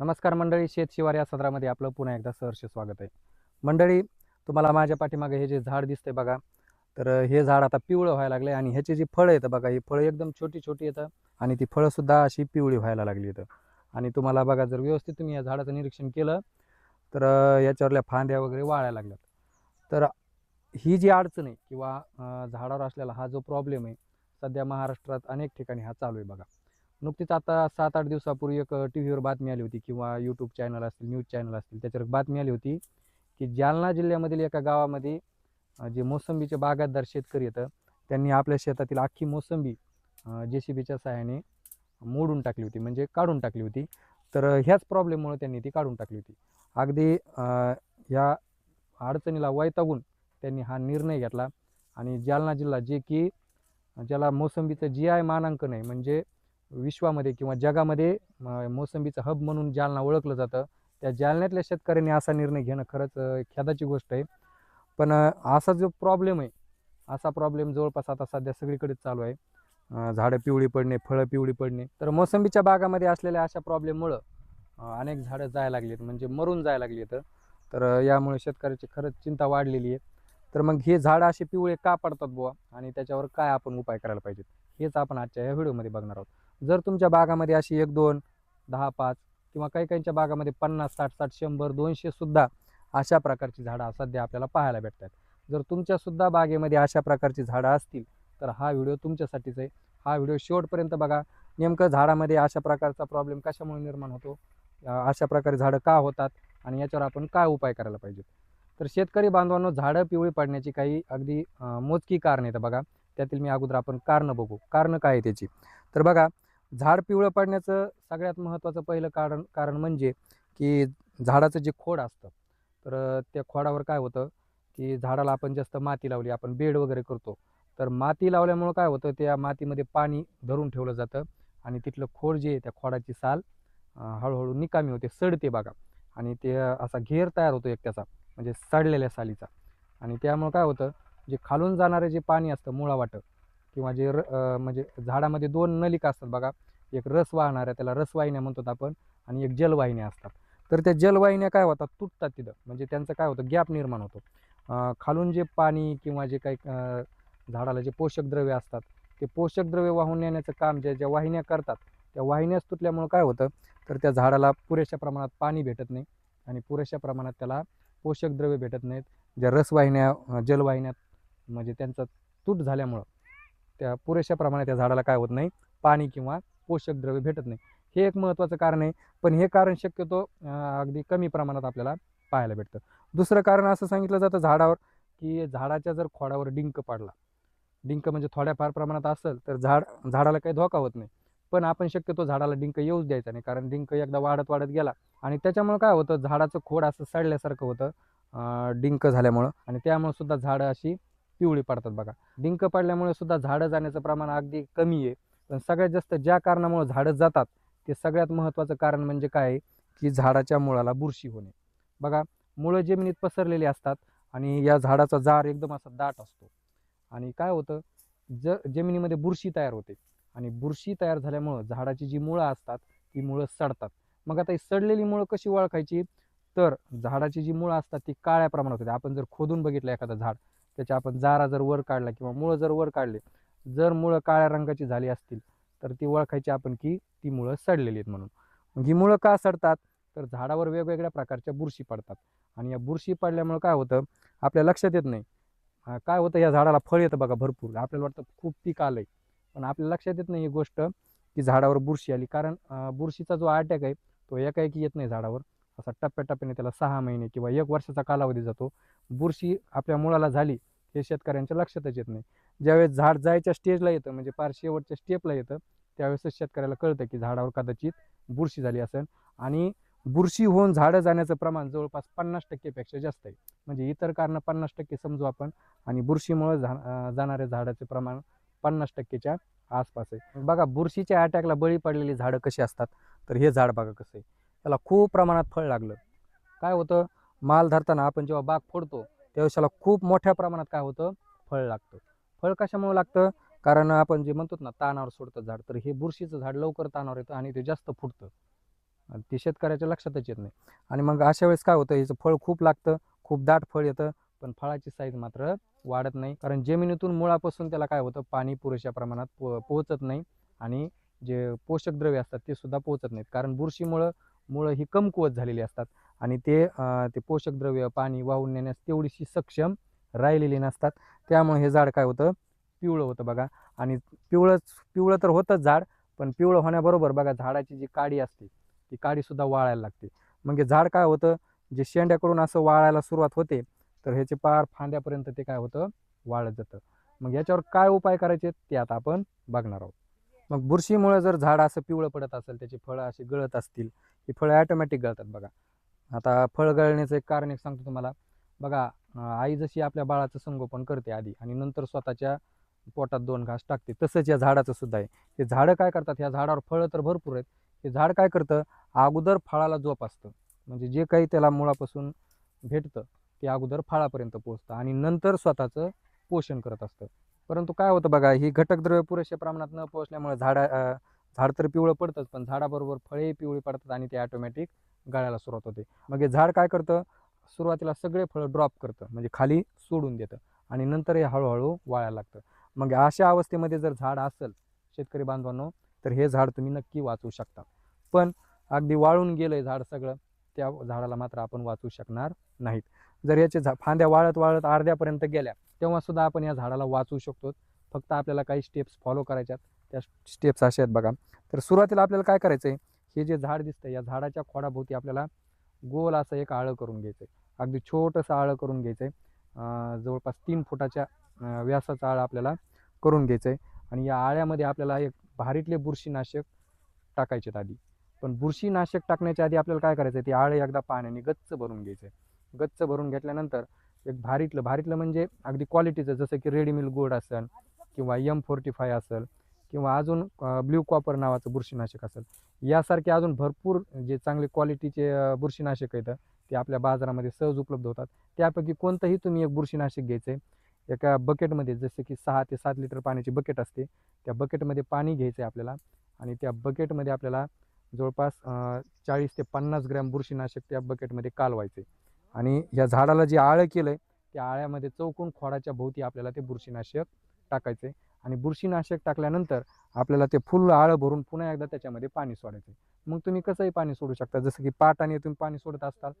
नमस्कार मंडळी शेत शिवार या सदरामध्ये आपलं पुन्हा एकदा सहर्ष स्वागत आहे. मंडळी तुम्हाला माझ्या पाठीमागे हे जे झाड दिसतंय बघा तर हे झाड आता पिवळं व्हायला लागले आणि ह्याची जी फळं येतं बघा ही फळं एकदम छोटी छोटी येतं आणि ती फळंसुद्धा अशी पिवळी व्हायला लागली येतं. आणि तुम्हाला बघा जर व्यवस्थित तुम्ही या झाडाचं निरीक्षण केलं तर याच्यावरल्या फांद्या वगैरे वाळायला लागल्यात. तर ही जी अडचण आहे किंवा झाडावर असलेला हा जो प्रॉब्लेम आहे सध्या महाराष्ट्रात अनेक ठिकाणी हा चालू आहे बघा. नुकतीच आता सात आठ दिवसापूर्वी एक टी व्हीवर बातमी आली होती किंवा यूट्यूब चॅनल असतील न्यूज चॅनल असतील त्याच्यावर बातमी आली होती की जालना जिल्ह्यामधील एका गावामध्ये जे मोसंबीचे बागायतदार शेतकरी येतं त्यांनी आपल्या शेतातील अख्खी मोसंबी जे सी बीच्या सहाय्याने मोडून टाकली होती म्हणजे काढून टाकली होती. तर ह्याच प्रॉब्लेममुळे त्यांनी ती काढून टाकली होती. अगदी ह्या अडचणीला वैतागून त्यांनी हा निर्णय घेतला. आणि जालना जिल्हा जे की ज्याला मोसंबीचं जी आय मानांकन आहे म्हणजे विश्वामध्ये किंवा जगामध्ये मोसंबीचं हब म्हणून जालना ओळखलं जातं. त्या जालन्यातल्या शेतकऱ्यांनी असा निर्णय घेणं खरंच खेदाची गोष्ट आहे. पण असा जो प्रॉब्लेम आहे असा प्रॉब्लेम जवळपास आता सध्या सगळीकडेच चालू आहे. झाडं पिवळी पडणे फळं पिवळी पडणे. तर मोसंबीच्या बागामध्ये असलेल्या अशा प्रॉब्लेममुळं अनेक झाडं जायला लागली आहेत म्हणजे मरून जायला लागली आहेत तर यामुळे शेतकऱ्याची खरंच चिंता वाढलेली आहे. तर मग हे झाडं असे पिवळे का पडतात बुवा? आणि त्याच्यावर काय आपण उपाय करायला पाहिजेत? हेच आपण आजच्या या व्हिडिओमध्ये बघणार आहोत. जर तुमच्या बागामध्ये अशी एक दोन दहा पाच किंवा काही काहींच्या बागामध्ये पन्नास साठ साठ शंभर दोनशेसुद्धा अशा प्रकारची झाडं सध्या आपल्याला पाहायला भेटतात. जर तुमच्यासुद्धा बागेमध्ये अशा प्रकारची झाडं असतील तर हा व्हिडिओ तुमच्यासाठीच आहे. हा व्हिडिओ शेवटपर्यंत बघा. नेमकं झाडामध्ये अशा प्रकारचा प्रॉब्लेम कशामुळे निर्माण होतो? अशा प्रकारे झाडं का होतात? आणि याच्यावर आपण काय उपाय करायला पाहिजेत? तर शेतकरी बांधवांनो झाडं पिवळी पडण्याची काही अगदी मोजकी कारण आहेत बघा. त्यातील मी अगोदर आपण कारणं बघू. कारणं काय आहे त्याची? तर बघा झाड पिवळं पडण्याचं सगळ्यात महत्त्वाचं पहिलं कारण कारण म्हणजे की झाडाचं जे खोड असतं तर त्या खोडावर काय होतं की झाडाला आपण जास्त माती लावली आपण बेड वगैरे करतो. तर माती लावल्यामुळं काय होतं त्या मातीमध्ये पाणी धरून ठेवलं जातं आणि तिथलं खोड जे आहे त्या खोडाची साल हळूहळू निकामी होते सडते बघा. आणि ते असा घेर तयार होतो एक त्याचा म्हणजे सडलेल्या सालीचा. आणि त्यामुळं काय होतं जे खालून जाणारे जे पाणी असतं मुळावाटं किंवा जे र म्हणजे झाडामध्ये दोन नलिका असतात बघा एक रस वाहणाऱ्या त्याला रसवाहिन्या म्हणतात आपण आणि एक जलवाहिन्या असतात. तर त्या जलवाहिन्या काय होतात तुटतात तिथं. म्हणजे त्यांचं काय होतं गॅप निर्माण होतो. खालून जे पाणी किंवा जे काही झाडाला जे पोषक द्रव्य असतात ते पोषक द्रव्य वाहून नेण्याचं काम ज्या ज्या वाहिन्या करतात त्या वाहिन्याच तुटल्यामुळं काय होतं तर त्या झाडाला पुरेशा प्रमाणात पाणी भेटत नाही. आणि पुरेशा प्रमाणात त्याला पोषक द्रव्य भेटत नाहीत. ज्या रसवाहिन्या जलवाहिन्यात म्हणजे त्यांचा तूट झाल्यामुळं त्या पुरेशा प्रमाणात त्या झाडाला काय होत नाही पाणी किंवा पोषक द्रव्य भेटत नाही. हे एक महत्त्वाचं कारण आहे. पण हे कारण शक्यतो अगदी कमी प्रमाणात आपल्याला पाहायला भेटतं. दुसरं कारण असं सांगितलं जातं झाडावर की झाडाच्या जर खोडावर डिंक पडला डिंक म्हणजे थोड्याफार प्रमाणात असेल तर झाड झाडाला काही धोका होत नाही. पण आपण शक्यतो झाडाला डिंक येऊच द्यायचा नाही कारण डिंक एकदा वाढत वाढत गेला आणि त्याच्यामुळं काय होतं झाडाचं खोड असं सडल्यासारखं होतं डिंक झाल्यामुळं आणि त्यामुळे सुद्धा झाडं अशी पिवळी पडतात बघा. डिंक पडल्यामुळे सुद्धा झाडं जाण्याचं प्रमाण अगदी कमी आहे. पण सगळ्यात जास्त ज्या कारणामुळे झाडं जातात ते सगळ्यात महत्त्वाचं कारण म्हणजे काय आहे की झाडाच्या मुळाला बुरशी होणे. बघा मुळं जमिनीत पसरलेली असतात आणि या झाडाचा जार एकदम असा दाट असतो. आणि काय होतं ज जमिनीमध्ये बुरशी तयार होते. आणि बुरशी तयार झाल्यामुळं झाडाची जी मुळं असतात ती मुळं सडतात. मग आता ही सडलेली मुळं कशी ओळखायची? तर झाडाची जी मुळं असतात ती काळ्या प्रमाणात होते आपण जर खोदून बघितलं एखादं झाड त्याच्या आपण जारा जर वर काढला किंवा मुळं जर वर काढले जर मुळं काळ्या रंगाची झाली असतील तर ती ओळखायची आपण की ती मुळं सडलेली आहेत म्हणून. मग ही मुळं का सडतात? तर झाडावर वेगवेगळ्या प्रकारच्या बुरशी पडतात. आणि या बुरशी पडल्यामुळं काय होतं? आपल्या लक्षात येत नाही. काय होतं? या झाडाला फळ येतं बघा भरपूर. आपल्याला वाटतं खूप पीक आलं आहे पण आपल्या लक्षात येत नाही ही गोष्ट की झाडावर बुरशी आली. कारण बुरशीचा जो अटॅक आहे तो एकाएकी येत नाही झाडावर. असा टप्प्याटप्प्याने त्याला सहा महिने किंवा एक वर्षाचा कालावधी जातो. बुरशी आपल्या मुळाला झाली हे शेतकऱ्यांच्या लक्षातच येत नाही. ज्यावेळेस झाड जायच्या स्टेजला येतं म्हणजे फार शेवटच्या स्टेपला येतं त्यावेळेसच शेतकऱ्याला कळतं की झाडावर कदाचित बुरशी झाली असेल. आणि बुरशी होऊन झाडं जाण्याचं प्रमाण जवळपास पन्नास टक्केपेक्षा जास्त आहे. म्हणजे इतर कारणं पन्नास टक्के समजू आपण. आणि बुरशीमुळे झा जाणाऱ्या झाडाचे प्रमाण पन्नास टक्केच्या आसपास आहे. बघा बुरशीच्या अटॅकला बळी पडलेली झाडं कशी असतात? तर हे झाड बघा कसं आहे. त्याला खूप प्रमाणात फळ लागलं. काय होतं? माल धरताना आपण जेव्हा बाग फोडतो तेव्हा त्याला खूप मोठ्या प्रमाणात काय होतं? फळ लागतं. फळ कशामुळे लागतं? कारण आपण जे म्हणतो ना तानावर सोडतं झाड तर हे बुरशीचं झाड लवकर तानावर येतं आणि ते जास्त फुटतं. आणि ते शेतकऱ्याच्या लक्षातच येत नाही. आणि मग अशा वेळेस काय होतं? याचं फळ खूप लागतं खूप दाट फळ येतं पण फळाची साईज मात्र वाढत नाही. कारण जमिनीतून मुळापासून त्याला काय होतं पाणी पुरेशा प्रमाणात पो पोहोचत नाही. आणि जे पोषक द्रव्य असतात ते सुद्धा पोहोचत नाहीत. कारण बुरशीमुळं मुळं ही कमकुवत झालेली असतात. आणि ते ते पोषक द्रव्य पाणी वाहून नेण्यास तेवढीशी सक्षम राहिलेली नसतात. त्यामुळे हे झाड काय होतं पिवळं होतं बघा. आणि पिवळंच पिवळं तर होतंच झाड पण पिवळं होण्याबरोबर बघा झाडाची जी काडी असते ती काडीसुद्धा वाळायला लागते. मग हे झाड काय होतं जे शेंड्याकडून असं वाळायला सुरुवात होते तर ह्याचे पार फांद्यापर्यंत ते काय होतं? वाळत जातं. मग याच्यावर काय उपाय करायचे? ते आता आपण बघणार आहोत. मग बुरशीमुळे जर झाड असं पिवळं पडत असेल त्याची फळं अशी गळत असतील ही फळं ॲटोमॅटिक गळतात बघा. आता फळ गळण्याचं एक कारण एक सांगतो तुम्हाला. बघा आई जशी आपल्या बाळाचं संगोपन करते आधी आणि नंतर स्वतःच्या पोटात दोन घास टाकते तसंच या झाडाचं सुद्धा आहे. हे झाडं काय करतात? ह्या झाडावर फळं तर भरपूर आहेत. हे झाड काय करतं? अगोदर फळाला जोप असतं म्हणजे जे काही त्याला मुळापासून भेटतं ते अगोदर फळापर्यंत पोचतं आणि नंतर स्वतःचं पोषण करत असतं. परंतु काय होतं बघा ही घटकद्रव्य पुरेशा प्रमाणात न पोचल्यामुळे झाडा झाड तर पिवळं पडतंच पण झाडाबरोबर फळे पिवळी पडतात आणि ते ॲटोमॅटिक गळायला सुरुवात होते. मग हे झाड काय करतं? सुरुवातीला सगळे फळं ड्रॉप करतं म्हणजे खाली सोडून देतं आणि नंतर हे हळूहळू वाळायला लागतं. मग अशा अवस्थेमध्ये जर झाड असेल शेतकरी बांधवांनो तर हे झाड तुम्ही नक्की वाचवू शकता. पण अगदी वाळून गेलं आहे झाड सगळं त्या झाडाला मात्र आपण वाचू शकणार नाहीत. जर याचे झा फांद्या वाळत वाळत अर्ध्यापर्यंत गेल्या तेव्हा सुद्धा आपण या झाडाला वाचवू शकतो. फक्त आपल्याला काही स्टेप्स फॉलो करायच्यात. त्या स्टेप्स अशा आहेत बघा. तर सुरुवातीला आपल्याला काय करायचं आहे हे जे झाड दिसतं या झाडाच्या खोडाभोवती आपल्याला गोल असं एक आळं करून घ्यायचं आहे अगदी छोटंसं आळं करून घ्यायचं आहे जवळपास तीन फुटाच्या व्यासाचं आळं आपल्याला करून घ्यायचं आहे आणि या आळ्यामध्ये आपल्याला एक भारीतले बुरशीनाशक टाकायचे आधी. पण बुरशीनाशक टाकण्याच्या आधी आपल्याला काय करायचं आहे ते आळे एकदा पाण्याने गच्च भरून घ्यायचं आहे गच्च भरून घेतल्यानंतर एक भारीतलं भारीतलं म्हणजे अगदी क्वालिटीचं जसं की रेडीमिल गोड असेल किंवा एम फोर्टी फाय असेल किंवा अजून ब्ल्यू कॉपर नावाचं बुरशीनाशक असेल. यासारखे अजून भरपूर जे चांगले क्वालिटीचे बुरशीनाशक आहेत ते आपल्या बाजारामध्ये सहज उपलब्ध होतात. त्यापैकी कोणतंही तुम्ही एक बुरशीनाशक घ्यायचं आहे एका बकेटमध्ये जसे की सहा ते सात लिटर पाण्याची बकेट असते. त्या बकेटमध्ये पाणी घ्यायचं आहे आपल्याला आणि त्या बकेटमध्ये आपल्याला जवळपास चाळीस ते पन्नास ग्रॅम बुरशीनाशक त्या बकेटमध्ये कालवायचे. आणि या झाडाला जे आळं केलं आहे त्या आळ्यामध्ये चौकून खोडाच्या भोवती आपल्याला ते बुरशीनाशक टाकायचे. आणि बुरशीनाशक टाकल्यानंतर आपल्याला ते फुल आळं भरून पुन्हा एकदा त्याच्यामध्ये पाणी सोडायचं. मग तुम्ही कसंही पाणी सोडू शकता जसं की पाटाने तुम्ही पाणी सोडत असताल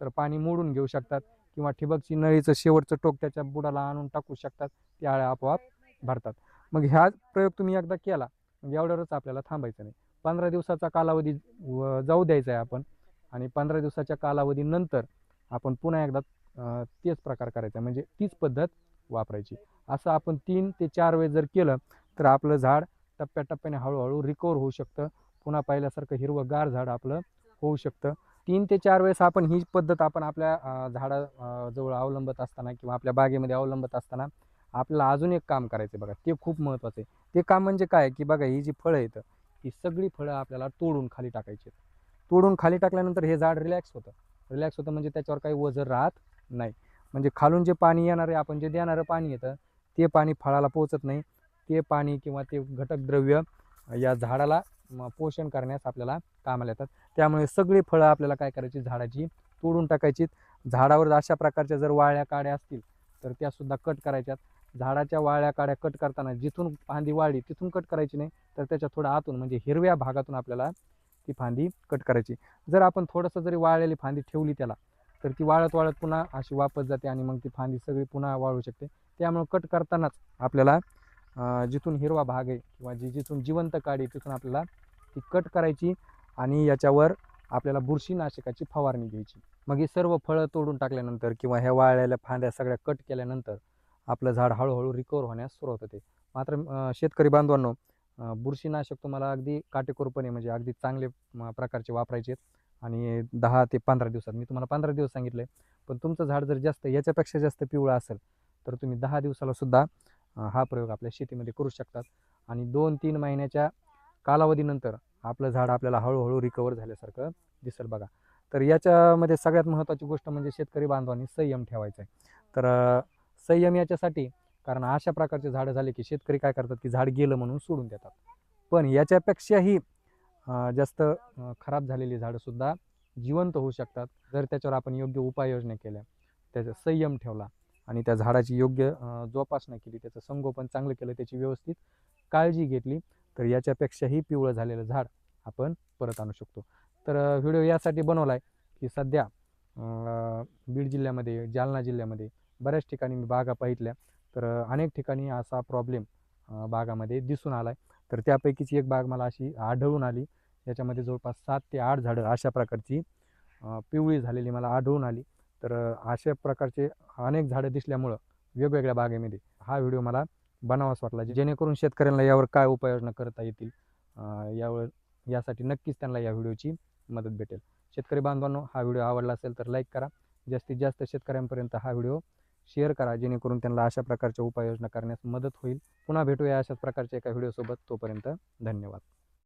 तर पाणी मोडून घेऊ शकतात किंवा ठिबकची नळीचं शेवटचं टोक त्याच्या बुडाला आणून टाकू शकतात ते आळ्या आपोआप भरतात. मग ह्या प्रयोग तुम्ही एकदा केला मग एवढ्यावरच आपल्याला थांबायचं नाही. पंधरा दिवसाचा कालावधी व- जाऊ द्यायचा आहे आपण. आणि पंधरा दिवसाच्या कालावधीनंतर आपण पुन्हा एकदा तेच प्रकार करायचा म्हणजे तीच पद्धत वापरायची. असं आपण तीन ते चार वेळेस जर केलं तर आपलं झाड टप्प्याटप्प्याने हळूहळू रिकवर होऊ शकतं. पुन्हा पहिल्यासारखं हिरवंगार झाड आपलं होऊ शकतं. तीन ते चार वेळेस आपण ही पद्धत आपण आपल्या झाडाजवळ अवलंबत असताना किंवा आपल्या बागेमध्ये अवलंबत असताना आपल्याला अजून एक काम करायचं आहे बघा. ते खूप महत्त्वाचं आहे. ते काम म्हणजे काय? की बघा ही जी फळं येतं ती सगळी फळं आपल्याला तोडून खाली टाकायची तोडून खाली टाकल्यानंतर हे झाड रिलॅक्स होतं. रिलॅक्स होतं म्हणजे त्याच्यावर काही वजन राहत नाही. म्हणजे खालून जे पाणी येणार आहे आपण जे देणारं पाणी येतं ते पाणी फळाला पोचत नाही. ते पाणी किंवा ते घटक द्रव्य या झाडाला म, पोषण करण्यास आपल्याला कामाला येतात. त्यामुळे सगळी फळं आपल्याला काय करायची? झाडाची तोडून टाकायची झाडावर अशा प्रकारच्या जर वाळ्या काड्या असतील तर त्यासुद्धा कट करायच्यात. झाडाच्या वाळ्या काड्या कट करताना जिथून फांदी वाळली तिथून कट करायची नाही तर त्याच्या थोडं आतून म्हणजे हिरव्या भागातून आपल्याला ती फांदी कट करायची. जर आपण थोडंसं जरी वाळलेली फांदी ठेवली त्याला तर ती वाळत वाळत पुन्हा अशी वापस जाते आणि मग ती फांदी सगळी पुन्हा वाळू शकते. त्यामुळे कट करतानाच आपल्याला जिथून हिरवा भाग आहे किंवा जी जिथून जिवंत काढी तिथून आपल्याला ती कट करायची आणि याच्यावर आपल्याला बुरशीनाशकाची फवारणी घ्यायची. मग ही सर्व फळं तोडून टाकल्यानंतर किंवा ह्या वाळलेल्या फांद्या सगळ्या कट केल्यानंतर आपलं झाड हळूहळू रिकवर होण्यास सुरुवात होते मात्र शेतकरी बांधवांनो बुरशीनाशक तुम्हाला अगदी काटेकोरपणे म्हणजे अगदी चांगले प्रकारचे वापरायचे आहेत. आणि दहा ते पंधरा दिवसात मी तुम्हाला पंधरा दिवस सांगितले पण तुमचं झाड जर जास्त याच्यापेक्षा जास्त पिवळं असेल तर तुम्ही दहा दिवसाला सुद्धा हा प्रयोग आपल्या शेतीमध्ये करू शकतात. आणि दोन तीन महिन्याच्या कालावधीनंतर आपलं झाड आपल्याला हळूहळू रिकवर झाल्यासारखं दिसेल बघा. तर याच्यामध्ये सगळ्यात महत्त्वाची गोष्ट म्हणजे शेतकरी बांधवांनी संयम ठेवायचा आहे. तर संयम याच्यासाठी. कारण अशा प्रकारचे झाडं झाले की शेतकरी काय करतात की झाड गेलं म्हणून सोडून देतात. पण याच्यापेक्षाही जास्त खराब झालेली झाडंसुद्धा जिवंत होऊ शकतात. जर त्याच्यावर आपण योग्य उपाययोजना केल्या त्याचा संयम ठेवला आणि त्या झाडाची योग्य जोपासना केली त्याचं संगोपन चांगलं केलं त्याची व्यवस्थित काळजी घेतली तर याच्यापेक्षाही पिवळं झालेलं झाड आपण परत आणू शकतो. तर व्हिडिओ यासाठी बनवला आहे की सध्या बीड जिल्ह्यामध्ये जालना जिल्ह्यामध्ये बऱ्याच ठिकाणी मी बागा पाहितल्या तर अनेक ठिकाणी असा प्रॉब्लेम बागामध्ये दिसून आला आहे तर त्यापैकीची एक बाग मला अशी आढळून आली. याच्यामध्ये जवळपास सात ते आठ झाडं अशा प्रकारची पिवळी झालेली मला आढळून आली. तर अशा प्रकारचे अनेक झाडं दिसल्यामुळं वेगवेगळ्या बागेमध्ये हा व्हिडिओ मला बनावाच वाटला जेणेकरून शेतकऱ्यांना यावर काय उपाययोजना करता येतील यावर यासाठी नक्कीच त्यांना या व्हिडिओची मदत भेटेल. शेतकरी बांधवांनो हा व्हिडिओ आवडला असेल तर लाईक करा. जास्तीत जास्त शेतकऱ्यांपर्यंत हा व्हिडिओ शेअर करा जेणेकरून त्यांना अशा प्रकारच्या उपाययोजना करण्यास मदत होईल. पुन्हा भेटूया अशाच प्रकारच्या एका व्हिडिओसोबत तोपर्यंत धन्यवाद.